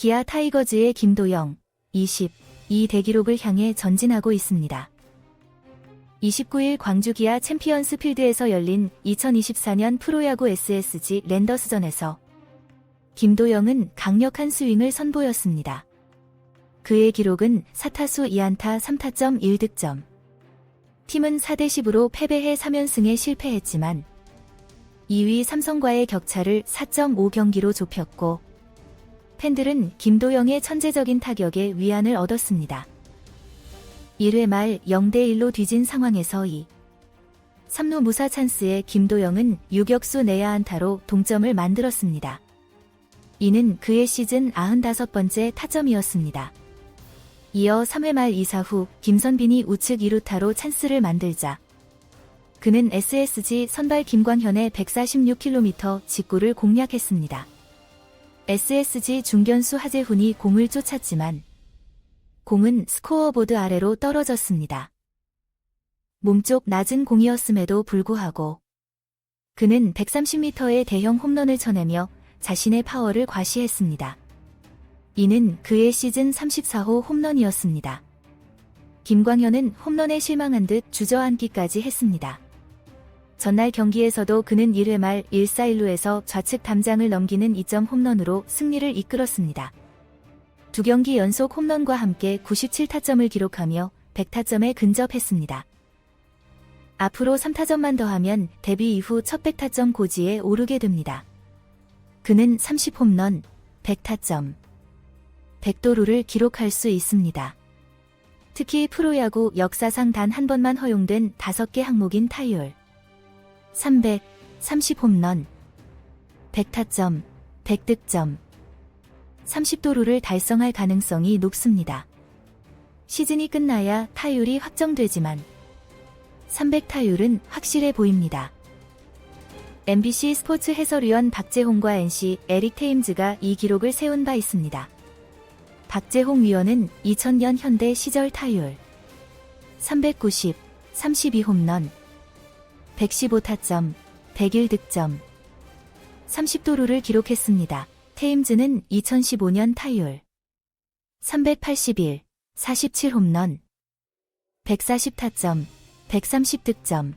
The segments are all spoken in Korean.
기아 타이거즈의 김도영, 20, 이 대기록을 향해 전진하고 있습니다. 29일 광주 기아 챔피언스 필드에서 열린 2024년 프로야구 SSG 랜더스전에서 김도영은 강력한 스윙을 선보였습니다. 그의 기록은 4타수 2안타 3타점 1득점. 팀은 4대10으로 패배해 3연승에 실패했지만 2위 삼성과의 격차를 4.5경기로 좁혔고 팬들은 김도영의 천재적인 타격에 위안을 얻었습니다. 1회 말 0대1로 뒤진 상황에서 2. 3루 무사 찬스에 김도영은 유격수 내야 안타로 동점을 만들었습니다. 이는 그의 시즌 95번째 타점이었습니다. 이어 3회 말 2사 후 김선빈이 우측 2루타로 찬스를 만들자 그는 SSG 선발 김광현의 146km 직구를 공략했습니다. SSG 중견수 하재훈이 공을 쫓았지만 공은 스코어보드 아래로 떨어졌습니다. 몸쪽 낮은 공이었음에도 불구하고 그는 130m의 대형 홈런을 쳐내며 자신의 파워를 과시했습니다. 이는 그의 시즌 34호 홈런이었습니다. 김광현은 홈런에 실망한 듯 주저앉기까지 했습니다. 전날 경기에서도 그는 1회 말 1사1루에서 좌측 담장을 넘기는 2점 홈런으로 승리를 이끌었습니다. 두 경기 연속 홈런과 함께 97타점을 기록하며 100타점에 근접했습니다. 앞으로 3타점만 더하면 데뷔 이후 첫 100타점 고지에 오르게 됩니다. 그는 30홈런, 100타점, 100도루를 기록할 수 있습니다. 특히 프로야구 역사상 단 한 번만 허용된 5개 항목인 타율, 300, 30홈런, 100타점, 100득점, 30도루를 달성할 가능성이 높습니다. 시즌이 끝나야 타율이 확정되지만 300타율은 확실해 보입니다. MBC 스포츠 해설위원 박재홍과 NC 에릭 테임즈가 이 기록을 세운 바 있습니다. 박재홍 위원은 2000년 현대 시절 타율 390, 32홈런, 115타점, 101득점, 30도루를 기록했습니다. 테임즈는 2015년 타율 381, 47홈런, 140타점, 130득점,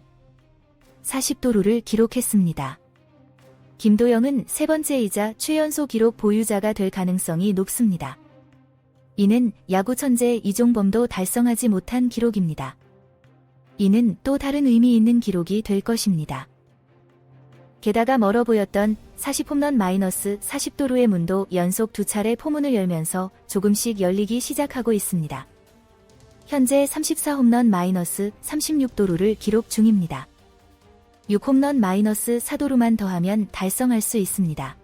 40도루를 기록했습니다. 김도영은 세 번째이자 최연소 기록 보유자가 될 가능성이 높습니다. 이는 야구 천재 이종범도 달성하지 못한 기록입니다. 이는 또 다른 의미 있는 기록이 될 것입니다. 게다가 멀어 보였던 40홈런 마이너스 40도루의 문도 연속 두 차례 포문을 열면서 조금씩 열리기 시작하고 있습니다. 현재 34홈런 마이너스 36도루를 기록 중입니다. 6홈런 마이너스 4도루만 더하면 달성할 수 있습니다.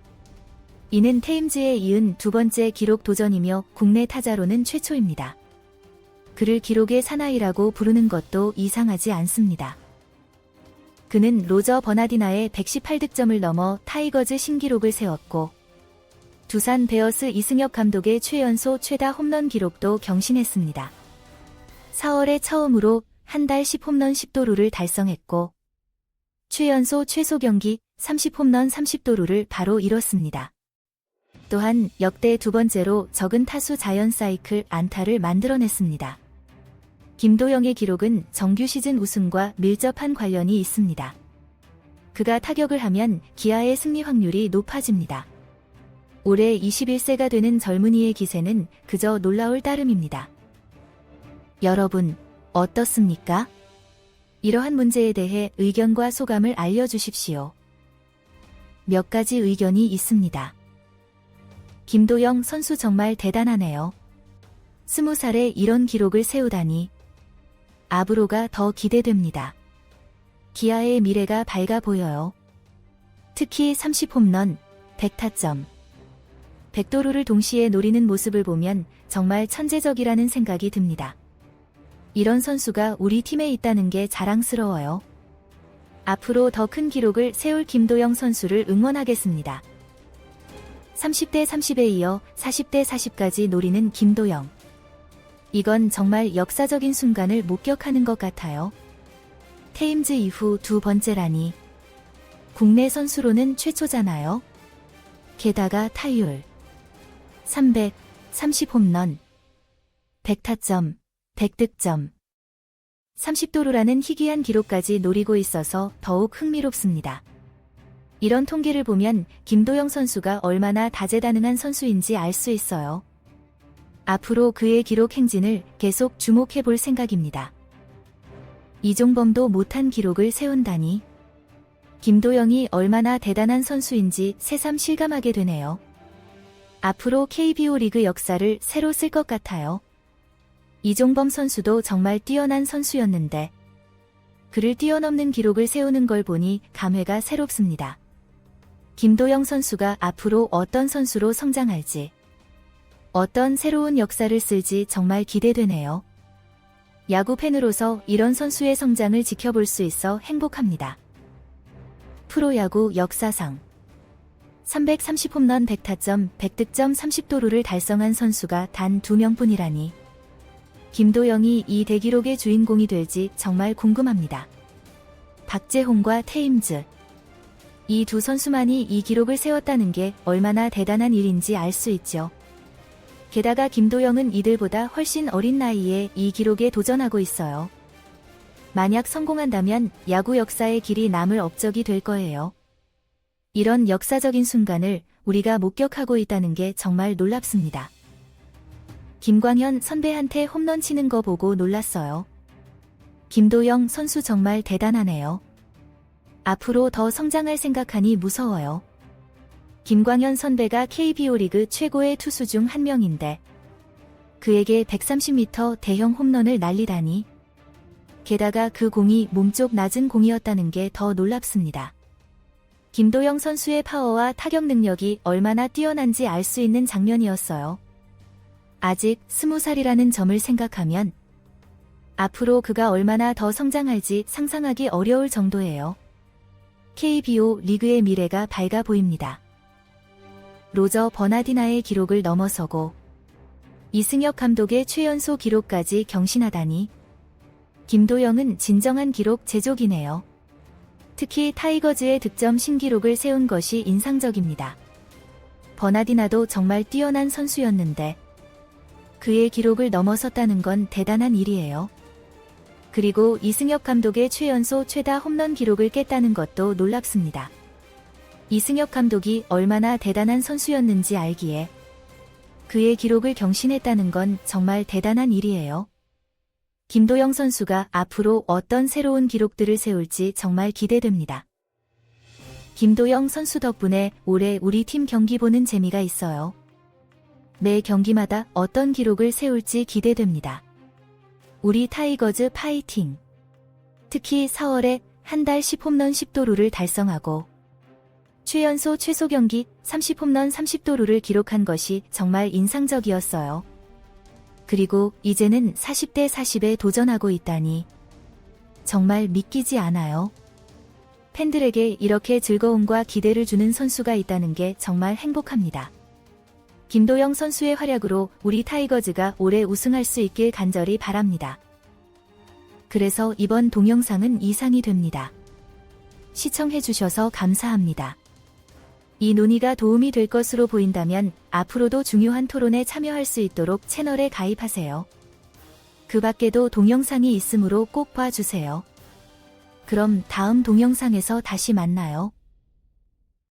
이는 테임즈에 이은 두 번째 기록 도전이며 국내 타자로는 최초입니다. 그를 기록의 사나이라고 부르는 것도 이상하지 않습니다. 그는 로저 버나디나의 118득점을 넘어 타이거즈 신기록을 세웠고 두산 베어스 이승엽 감독의 최연소 최다 홈런 기록도 경신했습니다. 4월에 처음으로 한 달 10홈런 10도루를 달성했고 최연소 최소 경기 30홈런 30도루를 바로 이뤘습니다. 또한 역대 두 번째로 적은 타수 자연 사이클 안타를 만들어냈습니다. 김도영의 기록은 정규 시즌 우승과 밀접한 관련이 있습니다. 그가 타격을 하면 기아의 승리 확률이 높아집니다. 올해 21세가 되는 젊은이의 기세는 그저 놀라울 따름입니다. 여러분, 어떻습니까? 이러한 문제에 대해 의견과 소감을 알려주십시오. 몇 가지 의견이 있습니다. 김도영 선수 정말 대단하네요. 스무 살에 이런 기록을 세우다니. 아브로가 더 기대됩니다. 기아의 미래가 밝아 보여요. 특히 30홈런, 100타점, 100도루를 동시에 노리는 모습을 보면 정말 천재적이라는 생각이 듭니다. 이런 선수가 우리 팀에 있다는 게 자랑스러워요. 앞으로 더 큰 기록을 세울 김도영 선수를 응원하겠습니다. 30대 30에 이어 40대 40까지 노리는 김도영. 이건 정말 역사적인 순간을 목격하는 것 같아요. 테임즈 이후 두 번째라니. 국내 선수로는 최초잖아요. 게다가 타율 300, 30홈런, 100타점, 100득점, 30도루라는 희귀한 기록까지 노리고 있어서 더욱 흥미롭습니다. 이런 통계를 보면 김도영 선수가 얼마나 다재다능한 선수인지 알 수 있어요. 앞으로 그의 기록 행진을 계속 주목해 볼 생각입니다. 이종범도 못한 기록을 세운다니. 김도영이 얼마나 대단한 선수인지 새삼 실감하게 되네요. 앞으로 KBO 리그 역사를 새로 쓸 것 같아요. 이종범 선수도 정말 뛰어난 선수였는데, 그를 뛰어넘는 기록을 세우는 걸 보니 감회가 새롭습니다. 김도영 선수가 앞으로 어떤 선수로 성장할지, 어떤 새로운 역사를 쓸지 정말 기대되네요. 야구 팬으로서 이런 선수의 성장을 지켜볼 수 있어 행복합니다. 프로야구 역사상 330홈런 100타점 100득점 30도루를 달성한 선수가 단두 명뿐이라니 김도영이 이 대기록의 주인공이 될지 정말 궁금합니다. 박재홍과 테임즈 이 두 선수만이 이 기록을 세웠다는 게 얼마나 대단한 일인지 알 수 있죠. 게다가 김도영은 이들보다 훨씬 어린 나이에 이 기록에 도전하고 있어요. 만약 성공한다면 야구 역사의 길이 남을 업적이 될 거예요. 이런 역사적인 순간을 우리가 목격하고 있다는 게 정말 놀랍습니다. 김광현 선배한테 홈런 치는 거 보고 놀랐어요. 김도영 선수 정말 대단하네요. 앞으로 더 성장할 생각하니 무서워요. 김광현 선배가 KBO 리그 최고의 투수 중 한 명인데 그에게 130m 대형 홈런을 날리다니 게다가 그 공이 몸쪽 낮은 공이었다는 게 더 놀랍습니다. 김도영 선수의 파워와 타격 능력이 얼마나 뛰어난지 알 수 있는 장면이었어요. 아직 스무 살이라는 점을 생각하면 앞으로 그가 얼마나 더 성장할지 상상하기 어려울 정도예요. KBO 리그의 미래가 밝아 보입니다. 로저 버나디나의 기록을 넘어서고 이승엽 감독의 최연소 기록까지 경신하다니 김도영은 진정한 기록 제조기네요. 특히 타이거즈의 득점 신기록을 세운 것이 인상적입니다. 버나디나도 정말 뛰어난 선수였는데 그의 기록을 넘어섰다는 건 대단한 일이에요. 그리고 이승엽 감독의 최연소 최다 홈런 기록을 깼다는 것도 놀랍습니다. 이승엽 감독이 얼마나 대단한 선수였는지 알기에 그의 기록을 경신했다는 건 정말 대단한 일이에요. 김도영 선수가 앞으로 어떤 새로운 기록들을 세울지 정말 기대됩니다. 김도영 선수 덕분에 올해 우리 팀 경기 보는 재미가 있어요. 매 경기마다 어떤 기록을 세울지 기대됩니다. 우리 타이거즈 파이팅! 특히 4월에 한 달 10홈런 10도루를 달성하고 최연소 최소 경기 30홈런 30도루를 기록한 것이 정말 인상적이었어요. 그리고 이제는 40대 40에 도전하고 있다니 정말 믿기지 않아요. 팬들에게 이렇게 즐거움과 기대를 주는 선수가 있다는 게 정말 행복합니다. 김도영 선수의 활약으로 우리 타이거즈가 올해 우승할 수 있길 간절히 바랍니다. 그래서 이번 동영상은 이상이 됩니다. 시청해주셔서 감사합니다. 이 논의가 도움이 될 것으로 보인다면 앞으로도 중요한 토론에 참여할 수 있도록 채널에 가입하세요. 그 밖에도 동영상이 있으므로 꼭 봐주세요. 그럼 다음 동영상에서 다시 만나요.